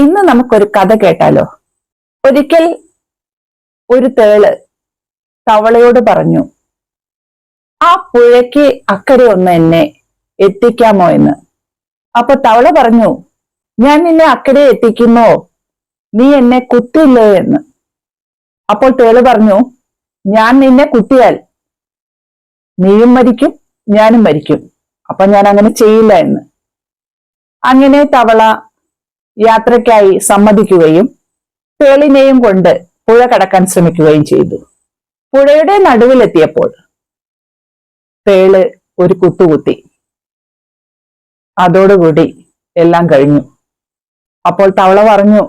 ഇന്ന് നമുക്കൊരു കഥ കേട്ടാലോ? ഒരിക്കൽ ഒരു തേൾ തവളയോട് പറഞ്ഞു ആ പുഴയ്ക്ക് അക്കരെ ഒന്ന് എന്നെ എത്തിക്കാമോ എന്ന്? അപ്പൊ തവള പറഞ്ഞു ഞാൻ നിന്നെ അക്കരെ എത്തിക്കുമോ നീ എന്നെ കുത്തില്ലേ എന്ന്? അപ്പോൾ തേൾ പറഞ്ഞു ഞാൻ നിന്നെ കുത്തിയാൽ നീയും മരിക്കും ഞാനും മരിക്കും. അപ്പൊ ഞാൻ അങ്ങനെ ചെയ്യില്ല എന്ന്. അങ്ങനെ തവള യാത്രയ്ക്കായി സമ്മതിക്കുകയും തേളിനെയും കൊണ്ട് പുഴ കടക്കാൻ ശ്രമിക്കുകയും ചെയ്തു. പുഴയുടെ നടുവിലെത്തിയപ്പോൾ തേൾ ഒരു കുത്തുകുത്തി. അതോടുകൂടി എല്ലാം കഴിഞ്ഞു. അപ്പോൾ തവള പറഞ്ഞു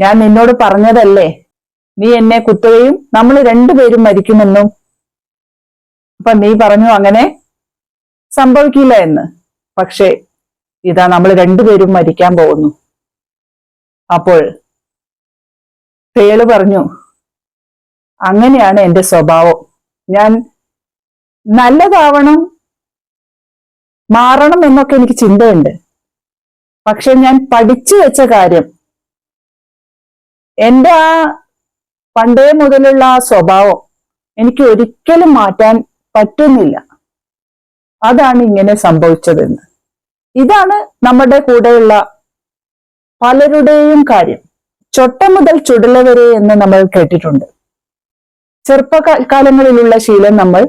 ഞാൻ നിന്നോട് പറഞ്ഞതല്ലേ? നീ എന്നെ കുത്തുകയും നമ്മൾ രണ്ടുപേരും മരിക്കുമെന്നും. അപ്പൊ നീ പറഞ്ഞു അങ്ങനെ സംഭവിക്കില്ല എന്ന്. പക്ഷേ ഇതാ നമ്മൾ രണ്ടുപേരും മരിക്കാൻ പോകുന്നു. അപ്പോൾ തേൾ പറഞ്ഞു അങ്ങനെയാണ് എന്റെ സ്വഭാവം. ഞാൻ നല്ലതാവണം മാറണം എന്നൊക്കെ എനിക്ക് ചിന്തയുണ്ട്. പക്ഷെ ഞാൻ പഠിച്ചു വെച്ച കാര്യം എന്റെ ആ പണ്ടേ മുതലുള്ള ആ സ്വഭാവം എനിക്ക് ഒരിക്കലും മാറ്റാൻ പറ്റുന്നില്ല. അതാണ് ഇങ്ങനെ സംഭവിച്ചതെന്ന്. ഇതാണ് നമ്മുടെ കൂടെയുള്ള പലരുടെയും കാര്യം. ചൊട്ട മുതൽ ചുടല വരെ എന്ന് നമ്മൾ കേട്ടിട്ടുണ്ട്. ചെറുപ്പകാലങ്ങളിലുള്ള ശീലം നമ്മൾ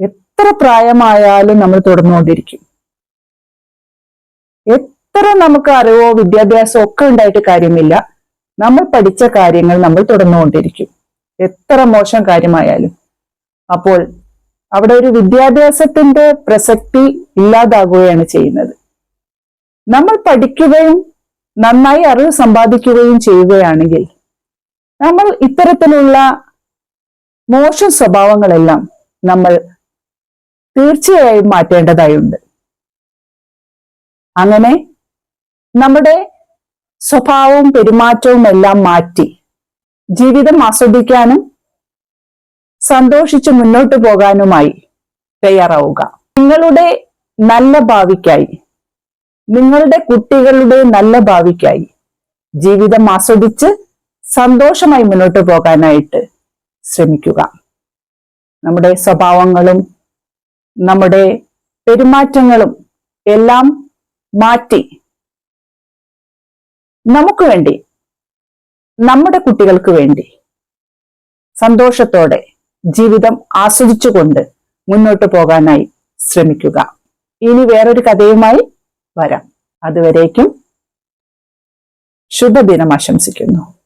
എത്ര പ്രായമായാലും നമ്മൾ തുടർന്നുകൊണ്ടിരിക്കും. എത്ര നമുക്ക് അറിവോ വിദ്യാഭ്യാസമോ ഒക്കെ ഉണ്ടായിട്ട് കാര്യമില്ല. നമ്മൾ പഠിച്ച കാര്യങ്ങൾ നമ്മൾ തുടർന്നുകൊണ്ടിരിക്കും. എത്ര മോശം കാര്യമായാലും. അപ്പോൾ അവിടെ ഒരു വിദ്യാഭ്യാസത്തിന്റെ പ്രസക്തി ഇല്ലാതാകുകയാണ് ചെയ്യുന്നത്. നമ്മൾ പഠിക്കുകയും നന്നായി അറിവ് സമ്പാദിക്കുകയും ചെയ്യുകയാണെങ്കിൽ നമ്മൾ ഇത്തരത്തിലുള്ള മോശം സ്വഭാവങ്ങളെല്ലാം നമ്മൾ തീർച്ചയായും മാറ്റേണ്ടതായുണ്ട്. അങ്ങനെ നമ്മുടെ സ്വഭാവവും പെരുമാറ്റവും എല്ലാം മാറ്റി ജീവിതം ആസ്വദിക്കാനും സന്തോഷിച്ച് മുന്നോട്ട് പോകാനുമായി തയ്യാറാവുക. നിങ്ങളുടെ നല്ല ഭാവിക്കായി നിങ്ങളുടെ കുട്ടികളുടെ നല്ല ഭാവിക്കായി ജീവിതം ആസ്വദിച്ച് സന്തോഷമായി മുന്നോട്ട് പോകാനായിട്ട് ശ്രമിക്കുക. നമ്മുടെ സ്വഭാവങ്ങളും നമ്മുടെ പെരുമാറ്റങ്ങളും എല്ലാം മാറ്റി നമുക്ക് വേണ്ടി നമ്മുടെ കുട്ടികൾക്ക് വേണ്ടി സന്തോഷത്തോടെ ജീവിതം ആസ്വദിച്ചുകൊണ്ട് മുന്നോട്ട് പോകാനായി ശ്രമിക്കുക. ഇനി വേറൊരു കഥയുമായി വരാം. അതുവരേക്കും ശുഭദിനം ആശംസിക്കുന്നു.